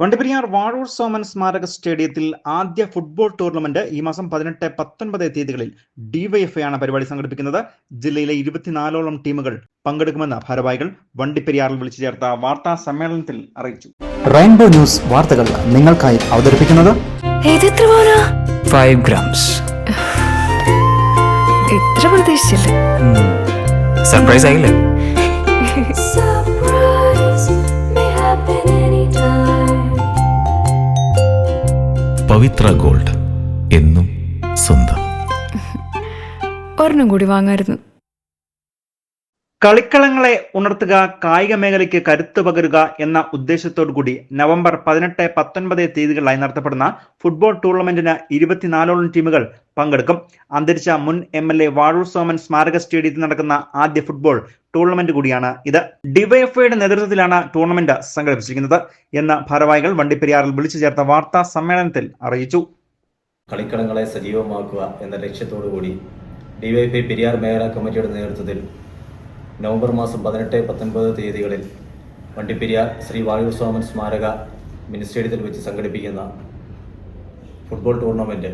വണ്ടിപ്പെരിയാർ വാഴൂർ സോമൻ സ്മാരക സ്റ്റേഡിയത്തിൽ ആദ്യ ഫുട്ബോൾ ടൂർണമെന്റ് ഈ മാസം പതിനെട്ട് പത്തൊൻപത് തീയതികളിൽ ഡിവൈഎഫ്ഐ ആണ് പരിപാടി സംഘടിപ്പിക്കുന്നത്. ജില്ലയിലെ ഇരുപത്തിനാലോളം ടീമുകൾ പങ്കെടുക്കുമെന്ന് ഭാരവാഹികൾ വണ്ടിപ്പെരിയാറിൽ വിളിച്ചു ചേർത്ത വാർത്താ സമ്മേളനത്തിൽ അറിയിച്ചു. റെയിൻബോ ന്യൂസ് വാർത്തകൾ നിങ്ങൾക്കായി അവതരിപ്പിക്കുന്നത് ഫൈവ് ഗ്രാംസ് സർപ്രൈസ് ആയില്ലേ? പവിത്ര ഗോൾഡ് എന്നും സ്വന്തം. ഒരെണ്ണം കൂടി വാങ്ങായിരുന്നു. കളിക്കളങ്ങളെ ഉണർത്തുക കായിക മേഖലയ്ക്ക് കരുത്തു പകരുക എന്ന ഉദ്ദേശത്തോടു കൂടി നവംബർ പതിനെട്ട് പത്തൊൻപത് തീയതികളിലായി നടത്തപ്പെടുന്ന ഫുട്ബോൾ ടൂർണമെന്റിന് ഇരുപത്തിനാലോളം ടീമുകൾ പങ്കെടുക്കും. അന്തരിച്ച മുൻ M L A Vazhoor Soman സ്മാരക സ്റ്റേഡിയത്തിൽ നടക്കുന്ന ആദ്യ ഫുട്ബോൾ ടൂർണമെന്റ് കൂടിയാണ് ഇത്. ഡിവൈഎഫ്ഐയുടെ നേതൃത്വത്തിലാണ് ടൂർണമെന്റ് സംഘടിപ്പിച്ചിരിക്കുന്നത് എന്ന് ഭാരവാഹികൾ വണ്ടിപ്പെരിയാറിൽ വിളിച്ചു ചേർത്ത വാർത്താ സമ്മേളനത്തിൽ അറിയിച്ചു. കളിക്കളങ്ങളെ സജീവമാക്കുക എന്ന ലക്ഷ്യത്തോടു കൂടി ഡിവൈഎഫ്ഐ പെരിയാർ മേഖലാ കമ്മിറ്റിയുടെ നേതൃത്വത്തിൽ നവംബർ മാസം പതിനെട്ട് പത്തൊൻപത് തീയതികളിൽ വണ്ടിപ്പെരിയാർ ശ്രീ വായുസ്വാമൻ സ്മാരക മിനി സ്റ്റേഡിയത്തിൽ വെച്ച് സംഘടിപ്പിക്കുന്ന ഫുട്ബോൾ ടൂർണമെന്റ്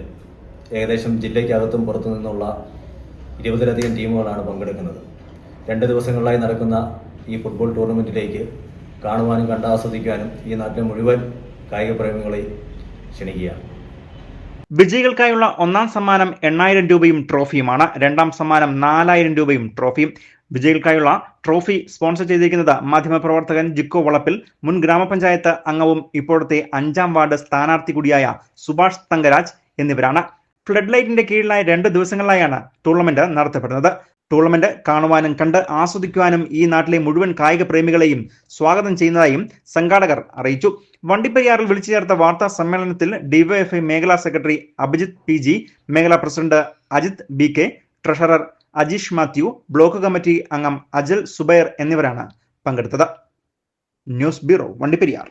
ഏകദേശം ജില്ലയ്ക്കകത്തും പുറത്തു നിന്നുള്ള ഇരുപതിലധികം ടീമുകളാണ് പങ്കെടുക്കുന്നത്. രണ്ട് ദിവസങ്ങളിലായി നടക്കുന്ന ഈ ഫുട്ബോൾ ടൂർണമെന്റിലേക്ക് കാണുവാനും കണ്ടാസ്വദിക്കാനും ഈ നാട്ടിലെ മുഴുവൻ കായിക പ്രേമികളെ ക്ഷണിക്കുകയാണ്. വിജയികൾക്കായുള്ള ഒന്നാം സമ്മാനം എണ്ണായിരം രൂപയും ട്രോഫിയുമാണ്. രണ്ടാം സമ്മാനം നാലായിരം രൂപയും ട്രോഫിയും. വിജയികൾക്കായുള്ള ട്രോഫി സ്പോൺസർ ചെയ്തിരിക്കുന്നത് മാധ്യമപ്രവർത്തകൻ ജിക്കോ വളപ്പിൽ മുൻ ഗ്രാമപഞ്ചായത്ത് അംഗവും ഇപ്പോഴത്തെ അഞ്ചാം വാർഡ് സ്ഥാനാർത്ഥി കൂടിയായ സുഭാഷ് തങ്കരാജ് എന്നിവരാണ്. ഫ്ലഡ് ലൈറ്റിന്റെ കീഴിലായി രണ്ട് ദിവസങ്ങളിലായാണ് ടൂർണമെന്റ് നടത്തപ്പെടുന്നത്. ടൂർണമെന്റ് കാണുവാനും കണ്ട് ആസ്വദിക്കുവാനും ഈ നാട്ടിലെ മുഴുവൻ കായിക പ്രേമികളെയും സ്വാഗതം ചെയ്യുന്നതായും സംഘാടകർ അറിയിച്ചു. വണ്ടിപ്പെരിയാറിൽ വിളിച്ചു ചേർത്ത വാർത്താ സമ്മേളനത്തിൽ ഡിവൈഎഫ്ഐ മേഖലാ സെക്രട്ടറി അഭിജിത് പി ജി മേഖലാ president Ajith B K treasurer Ajeesh Mathew block committee അംഗം അജൽ സുബൈർ എന്നിവരാണ് പങ്കെടുത്തത്. News bureau Vandiperiyar.